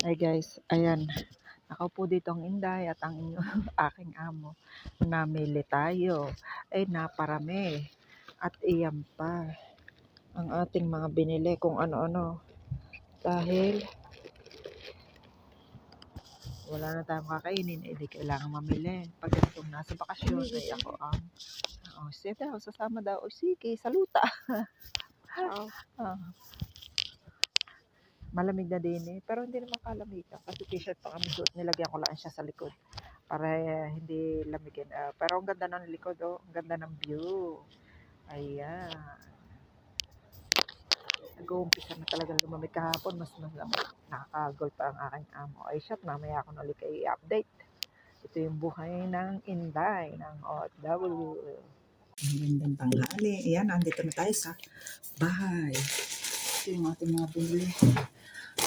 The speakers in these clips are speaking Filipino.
Hi guys, ayan. Nakaupo dito ang Inday at ang inyong aking amo. Namili tayo. Ay naparami. At iyan pa. Ang ating mga binili kung ano-ano. Dahil wala na tayong kakainin, hindi kailangan mamili. Pag ganitong nasa bakasyon, ay ako ang oh, siya daw, sasama daw. O sige, saluta. Oo. Ah. Malamig na din eh. Pero hindi naman kalamig. Kasi t-shirt pa kami suot. Nilagyan ko lang siya sa likod. Para eh, hindi lamigin. Ah, pero ang ganda ng likod oh. Ang ganda ng view. Ayan. Nag-uumpisa na talaga lumamig kahapon. Mas mas nakakagol pa ang aking amo. Ay shot, mamaya ako na ulit kayo i-update. Ito yung buhay ng Inday, ng OFW. Ang gandang tanghali. Ayan, andito na tayo sa bahay. Ito yung ating mga binili.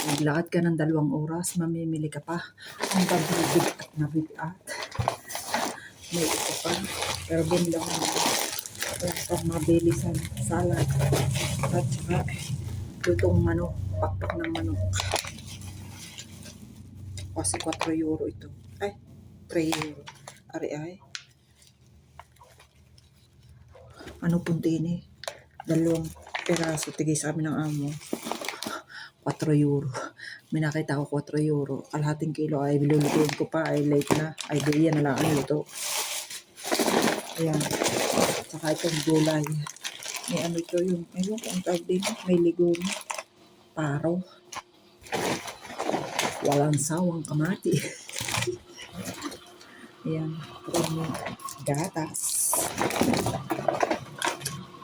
Naglakad ka ng dalawang oras, mamimili ka pa. Ang babibig at nabibiat. May ito pa. Pero binili ako ng wala pang mabili sa salad. At saka lutong manok, pakpak ng manok. Kasi 4 euro ito. Ay, 3 euro. Ari ay. Ano punti ni? Dalawang peraso tigay sa amin ng amo. 4 euro. May nakita ko 4 euro. Kalahating kilo ay lulutuin ko pa. Ay late na. Ay di na lang ang luto. Ayan. Saka itong gulay. May ano ito yung, ayun kung tawag din. May ligong paro. Walang sawang kamati. Ayan. Ito may gatas.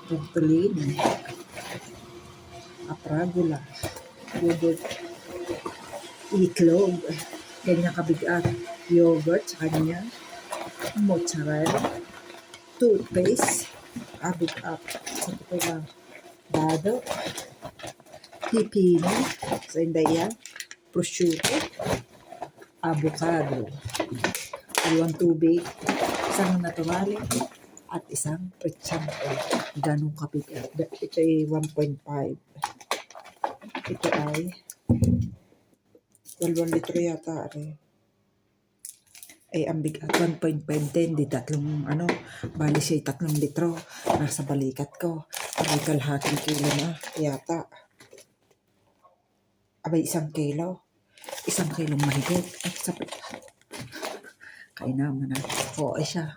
Tortellini. Apragula. Yogurt. Iklog. Ganyan kabigat. Yogurt sa kanya. Mozzarella. Toothpaste. Abig up. Sa ito lang. Dado. Pipino. Sa indaya. Prosciutto. Avocado. Dalawang tubig. Isang naturali. At isang pretsampo. Ganong kabigat. Ito ay 1.5. Ito ay 2 litro yata. Are. Ay, ang bigat. 1.5 di tatlong, ano, bali siya tatlong litro. Nasa balikat ko. Ay, kalahating kilo na. Yata. Abay, isang kilo. Isang kilong mahigit. At sa Kain naman na. Oo, ay siya.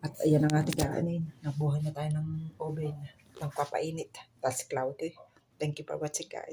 At ayan ang ating kaanin. Nabuhay na tayo ng oven. Ng papainit. Tapos cloudy. Thank you for watching guys.